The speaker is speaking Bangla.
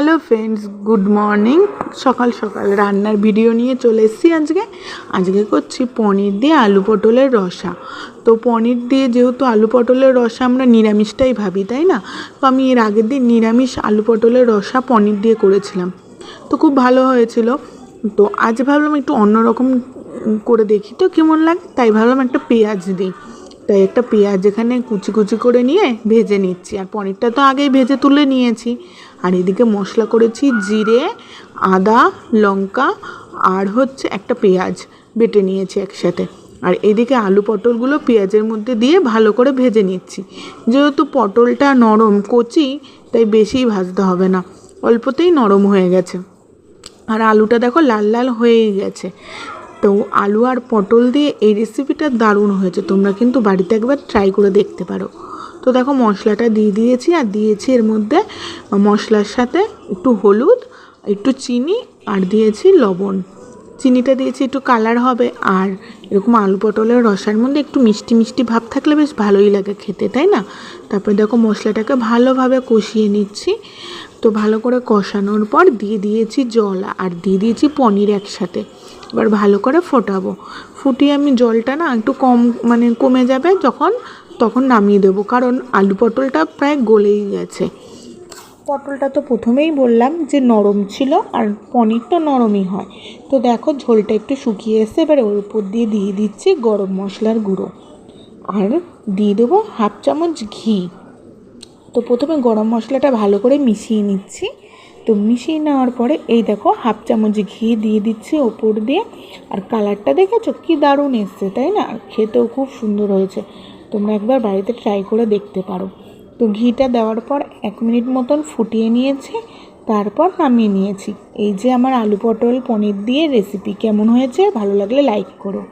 হ্যালো ফ্রেন্ডস গুড মর্নিং সকাল সকাল রান্নার ভিডিও নিয়ে চলে এসেছি আজকে। আজকে করছি পনির দিয়ে আলু পটলের রসা। তো পনির দিয়ে যেহেতু আলু পটলের রসা আমরা নিরামিষটাই ভাবি, তাই না? তো আমি এর আগের দিন নিরামিষ আলু পটলের রসা পনির দিয়ে করেছিলাম। তো খুব ভালো হয়েছিল। তো আজ ভাবলাম একটু অন্যরকম করে দেখি। তো কেমন লাগে? তাই ভাবলাম একটা পেঁয়াজ দিই। তাই একটা পেঁয়াজ এখানে কুচি কুচি করে নিয়ে ভেজে নিচ্ছি। আর পনিরটা তো আগেই ভেজে তুলে নিয়েছি। আর এদিকে মশলা করেছি জিরে, আদা, লঙ্কা আর হচ্ছে একটা পেঁয়াজ বেটে নিয়েছি একসাথে। আর এদিকে আলু পটলগুলো পেঁয়াজের মধ্যে দিয়ে ভালো করে ভেজে নিচ্ছি। যেহেতু পটলটা নরম, কচি, তাই বেশি ভাজতে হবে না। অল্পতেই নরম হয়ে গেছে। আর আলুটা দেখো লাল লাল হয়েই গেছে। তো আলু আর পটল দিয়ে এই রেসিপিটা দারুণ হয়েছে। তোমরা কিন্তু বাড়িতে একবার ট্রাই করে দেখতে পারো। তো দেখো মশলাটা দিয়ে দিয়েছি আর দিয়েছি এর মধ্যে মশলার সাথে একটু হলুদ, একটু চিনি আর দিয়েছি লবণ। চিনিটা দিয়েছি একটু কালার হবে আর এরকম আলু পটলের রসার মধ্যে একটু মিষ্টি মিষ্টি ভাব থাকলে বেশ ভালোই লাগে খেতে, তাই না? তারপরে দেখো মশলাটাকে ভালোভাবে কষিয়ে নিচ্ছি। তো ভালো করে কষানোর পর দিয়ে দিয়েছি জল আর দিয়ে দিয়েছি পনির একসাথে। এবার ভালো করে ফোটাবো। ফুটিয়ে আমি জলটা না একটু কম মানে কমে যাবে যখন তখন নামিয়ে দেবো, কারণ আলু পটলটা প্রায় গলেই গেছে। পটলটা তো প্রথমেই বললাম যে নরম ছিল আর পনির তো নরমই হয়। তো দেখো ঝোলটা একটু শুকিয়ে এসে এবার ওর উপর দিয়ে দিয়ে দিচ্ছি গরম মশলার গুঁড়ো। আর দিয়ে দেবো হাফ চামচ ঘি। তো প্রথমে গরম মশলাটা ভালো করে মিশিয়ে নিচ্ছি। তো মিশিয়ে নেওয়ার পরে এই দেখো হাফ চামচ ঘি দিয়ে দিচ্ছি ওপর দিয়ে। আর কালারটা দেখেছ? কি দারুণ এসছে, তাই না? খেতেও খুব সুন্দর হয়েছে। তোমরা একবার বাড়িতে ট্রাই করে দেখতে পারো। তো ঘিটা দেওয়ার পর এক মিনিট মতন ফুটিয়ে নিয়েছি, তারপর নামিয়ে নিয়েছি। এই যে আমার আলু পটল পনির দিয়ে রেসিপি কেমন হয়েছে, ভালো লাগলে লাইক করো।